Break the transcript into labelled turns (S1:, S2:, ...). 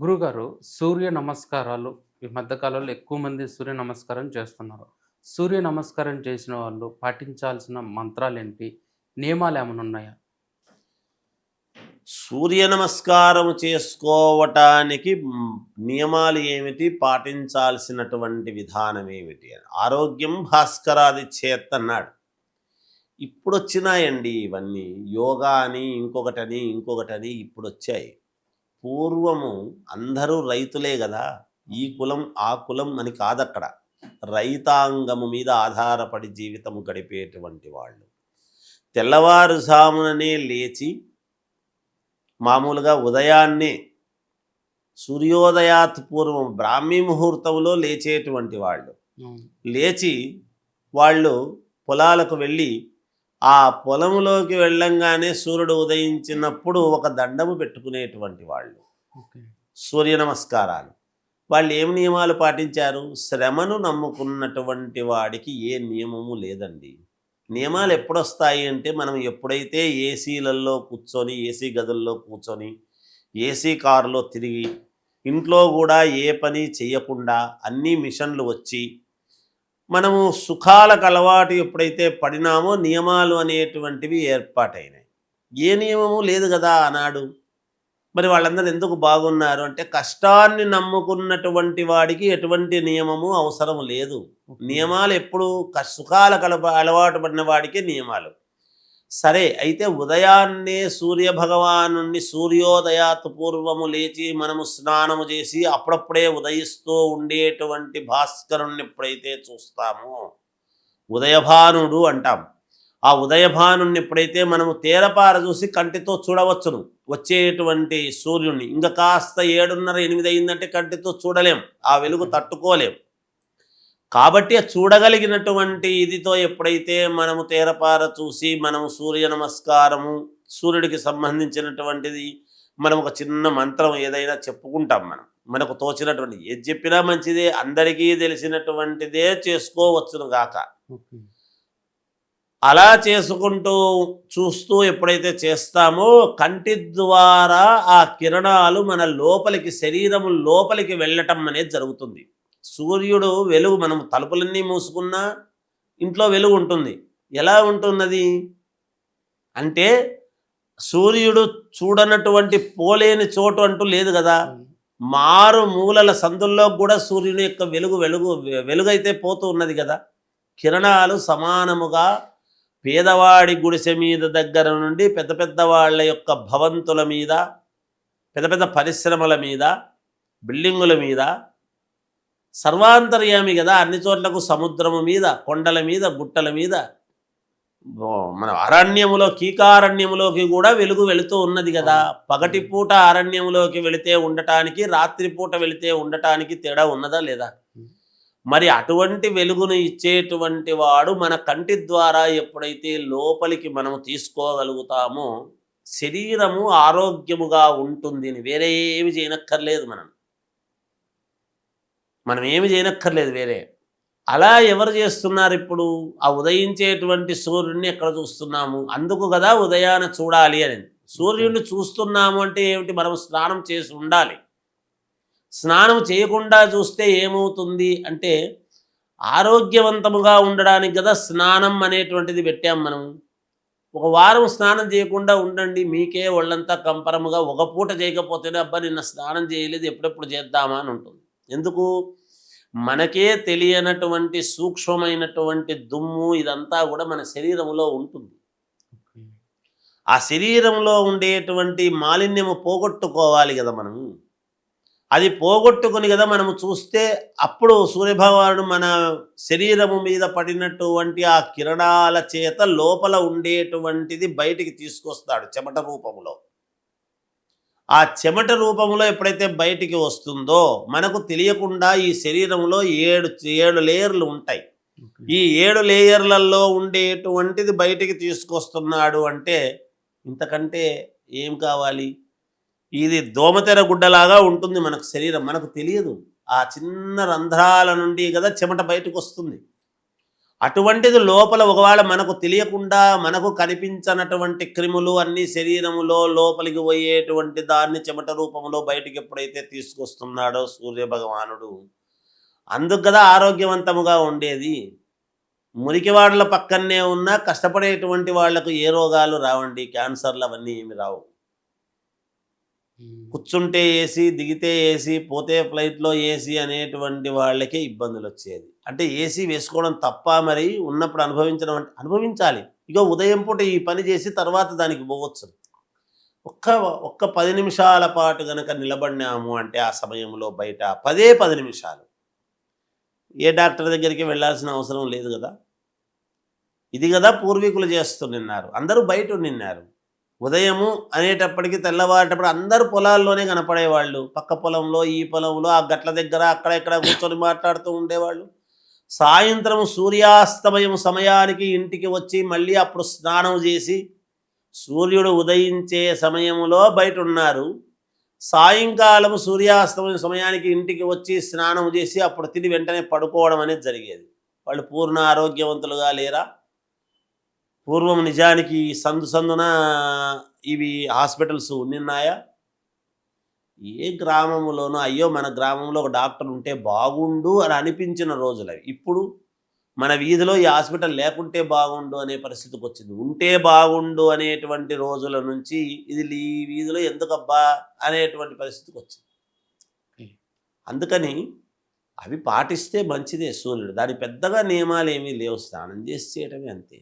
S1: గురుగారు సూర్య నమస్కారాలు. ఈ మధ్యకాలంలో ఎక్కువ మంది సూర్య నమస్కారం చేస్తున్నారు. సూర్య నమస్కారం చేసిన వాళ్ళు పాటించాల్సిన మంత్రాలు ఏంటి నియమాలు ఏమైనా ఉన్నాయా?
S2: సూర్య నమస్కారం చేసుకోవటానికి నియమాలు ఏమిటి? పాటించాల్సినటువంటి విధానం ఏమిటి? అని ఆరోగ్యం భాస్కరాది చేత్ అన్నాడు. ఇప్పుడు వచ్చినాయండి ఇవన్నీ. యోగా అని ఇంకొకటని ఇంకొకటని ఇప్పుడు వచ్చాయి పూర్వము అందరూ రైతులే కదా ఈ కులం ఆ కులం అని కాదక్కడ. రైతాంగము మీద ఆధారపడి జీవితం గడిపేటువంటి వాళ్ళు. తెల్లవారుజాముననే లేచి మామూలుగా ఉదయాన్నే సూర్యోదయాత్ పూర్వం బ్రాహ్మీ ముహూర్తంలో లేచేటువంటి వాళ్ళు. లేచి వాళ్ళు పొలాలకు వెళ్ళి ఆ పొలంలోకి వెళ్ళంగానే సూర్యుడు ఉదయించినప్పుడు ఒక దండము పెట్టుకునేటువంటి వాళ్ళు. సూర్య నమస్కారాలు. వాళ్ళు ఏం నియమాలు పాటించారు? శ్రమను నమ్ముకున్నటువంటి వాడికి ఏ నియమము లేదండి. నియమాలు ఎప్పుడొస్తాయి అంటే మనం ఎప్పుడైతే ఏసీలలో కూర్చొని ఏసీ గదుల్లో కూర్చొని ఏసీ కారులో తిరిగి ఇంట్లో కూడా ఏ పని చేయకుండా అన్ని మిషన్లు వచ్చి మనము సుఖాలకు అలవాటు ఎప్పుడైతే పడినామో నియమాలు అనేటువంటివి ఏర్పాటైనాయి. ఏ నియమము లేదు కదా ఆనాడు. మరి వాళ్ళందరూ ఎందుకు బాగున్నారు? అంటే కష్టాన్ని నమ్ముకున్నటువంటి వాడికి ఎటువంటి నియమము అవసరం లేదు. నియమాలు ఎప్పుడు సుఖాలకు అలవా అలవాటు పడిన వాడికే నియమాలు. సరే అయితే ఉదయాన్నే సూర్య భగవాను సూర్యోదయాత్ పూర్వము లేచి మనము స్నానము చేసి అప్పుడప్పుడే ఉదయిస్తూ ఉండేటువంటి భాస్కరుణ్ణి ఎప్పుడైతే చూస్తామో ఉదయభానుడు అంటాం. ఆ ఉదయభానుణ్ణి ఎప్పుడైతే మనము తేరపార చూసి కంటితో చూడవచ్చును వచ్చేటువంటి సూర్యుణ్ణి. ఇంకా కాస్త ఏడున్నర ఎనిమిది అయిందంటే కంటితో చూడలేం ఆ వెలుగు తట్టుకోలేం. కాబట్టి చూడగలిగినటువంటి ఇదితో ఎప్పుడైతే మనము తేరపార చూసి మనము సూర్య నమస్కారము సూర్యుడికి సంబంధించినటువంటిది మనం ఒక చిన్న మంత్రం ఏదైనా చెప్పుకుంటాం మనం. మనకు తోచినటువంటి ఏది చెప్పినా మంచిదే అందరికీ తెలిసినటువంటిదే చేసుకోవచ్చును గాక. అలా చేసుకుంటూ చూస్తూ ఎప్పుడైతే చేస్తామో కంటి ద్వారా ఆ కిరణాలు మన లోపలికి శరీరము లోపలికి వెళ్ళటం అనేది జరుగుతుంది. సూర్యుడు వెలుగు మనం తలుపులన్నీ మూసుకున్నా ఇంట్లో వెలుగు ఉంటుంది. ఎలా ఉంటున్నది? అంటే సూర్యుడు చూడనటువంటి పోలేని చోటు అంటూ లేదు కదా. మారు మూలల సందుల్లో కూడా సూర్యుని యొక్క వెలుగు వెలుగు వెలుగైతే పోతూ ఉన్నది కదా. కిరణాలు సమానముగా పేదవాడి గుడిసె మీద దగ్గర నుండి పెద్ద పెద్ద వాళ్ళ యొక్క భవంతుల మీద పెద్ద పెద్ద పరిశ్రమల మీద బిల్డింగుల మీద సర్వాంతర్యామి కదా. అన్ని చోట్లకు సముద్రము మీద కొండల మీద గుట్టల మీద. మన అరణ్యములో కీకారణ్యములోకి కూడా వెలుగు వెళుతూ ఉన్నది కదా. పగటిపూట అరణ్యములోకి వెళితే ఉండటానికి రాత్రిపూట వెళితే ఉండటానికి తేడా ఉన్నదా లేదా? మరి అటువంటి వెలుగును ఇచ్చేటువంటి వాడు మన కంటి ద్వారా ఎప్పుడైతే లోపలికి మనము తీసుకోగలుగుతామో శరీరము ఆరోగ్యముగా ఉంటుంది వేరే ఏమి చేయనక్కర్లేదు మనం మనం ఏమి చేయనక్కర్లేదు వేరే. అలా ఎవరు చేస్తున్నారు ఇప్పుడు? ఆ ఉదయించేటువంటి సూర్యుడిని ఎక్కడ చూస్తున్నాము? అందుకు కదా ఉదయాన చూడాలి అని. సూర్యుడిని చూస్తున్నాము అంటే ఏమిటి? మనం స్నానం చేసి ఉండాలి. స్నానం చేయకుండా చూస్తే ఏమవుతుంది అంటే ఆరోగ్యవంతముగా ఉండడానికి కదా స్నానం అనేటువంటిది పెట్టాం మనం. ఒక వారం స్నానం చేయకుండా ఉండండి మీకే ఒళ్ళంతా కంపరముగా ఒక పూట చేయకపోతేనే అబ్బా నిన్న స్నానం చేయలేదు ఎప్పుడెప్పుడు చేద్దామా అని ఉంటుంది. ఎందుకు? మనకే తెలియనటువంటి సూక్ష్మమైనటువంటి దుమ్ము ఇదంతా కూడా మన శరీరంలో ఉంటుంది. ఆ శరీరంలో ఉండేటువంటి మాలిన్యము పోగొట్టుకోవాలి కదా మనము అది పోగొట్టుకుని కదా మనము చూస్తే అప్పుడు సూర్యభగవానుడు మన శరీరము మీద పడినటువంటి ఆ కిరణాల చేత లోపల ఉండేటువంటిది బయటికి తీసుకొస్తాడు చెమట రూపంలో. ఆ చెమట రూపంలో ఎప్పుడైతే బయటికి వస్తుందో మనకు తెలియకుండా ఈ శరీరంలో ఏడు ఏడు లేయర్లు ఉంటాయి. ఈ ఏడు లేయర్లలో ఉండేటువంటిది బయటికి తీసుకొస్తున్నాడు అంటే ఇంతకంటే ఏం కావాలి? ఇది దోమతెర గుడ్డలాగా ఉంటుంది మనకు శరీరం. మనకు తెలియదు. ఆ చిన్న రంధ్రాల నుండి కదా చెమట బయటకు వస్తుంది. అటువంటిది లోపల ఒకవేళ మనకు తెలియకుండా మనకు కనిపించనటువంటి క్రిములు అన్ని శరీరములో లోపలికి పోయేటువంటి దాన్ని చెమట రూపంలో బయటికి ఎప్పుడైతే తీసుకొస్తున్నాడో సూర్య భగవానుడు అందుకు కదా ఆరోగ్యవంతముగా ఉండేది. మురికి వాళ్ళ పక్కనే ఉన్న కష్టపడేటువంటి వాళ్ళకు ఏ రోగాలు రావండి క్యాన్సర్లు అవన్నీ ఏమి రావు. కూర్చుంటే ఏసీ దిగితే ఏసీ పోతే ఫ్లైట్లో ఏసీ అనేటువంటి వాళ్ళకే ఇబ్బందులు వచ్చేది అంటే ఏసీ వేసుకోవడం తప్ప మరి ఉన్నప్పుడు అనుభవించడం అంటే అనుభవించాలి. ఇక ఉదయం పూట ఈ పని చేసి తర్వాత దానికి పోవచ్చు. ఒక్క ఒక్క పది నిమిషాల పాటు గనక నిలబడినాము అంటే ఆ సమయంలో బయట పదే పది నిమిషాలు. ఏ డాక్టర్ దగ్గరికి వెళ్ళాల్సిన అవసరం లేదు కదా? ఇది కదా పూర్వీకులు చేస్తూ నిన్నారు. అందరూ బయట నిన్నారు. ఉదయము అనేటప్పటికి తెల్లవారేటప్పుడు అందరూ పొలాల్లోనే కనపడేవాళ్ళు. పక్క పొలంలో ఈ పొలంలో ఆ గట్ల దగ్గర అక్కడ ఇక్కడ కూర్చొని మాట్లాడుతూ ఉండేవాళ్ళు. సాయంత్రం సూర్యాస్తమయం సమయానికి ఇంటికి వచ్చి మళ్ళీ అప్పుడు స్నానం చేసి సూర్యుడు ఉదయించే సమయంలో బయట ఉన్నారు సాయంకాలం సూర్యాస్తమయం సమయానికి ఇంటికి వచ్చి స్నానం చేసి అప్పుడు తిని వెంటనే పడుకోవడం అనేది జరిగేది. వాళ్ళు పూర్ణ ఆరోగ్యవంతులుగా లేరా? పూర్వం నిజానికి సందు సందున ఇవి హాస్పిటల్స్ ఉన్నాయా ఏ గ్రామంలోనూ అయ్యో మన గ్రామంలో ఒక డాక్టర్ ఉంటే బాగుండు అని అనిపించిన రోజులు అవి. ఇప్పుడు మన వీధిలో ఈ హాస్పిటల్ లేకుంటే బాగుండు అనే పరిస్థితికి వచ్చింది. ఉంటే బాగుండు అనేటువంటి రోజుల నుంచి ఇది ఈ వీధిలో ఎందుకబ్బా అనేటువంటి పరిస్థితికి వచ్చింది. అందుకని అవి పాటిస్తే మంచిదే సూర్యుడు. దాని పెద్దగా నియమాలు ఏమీ లేవు. స్నానం చేసి చేయటమే అంతే.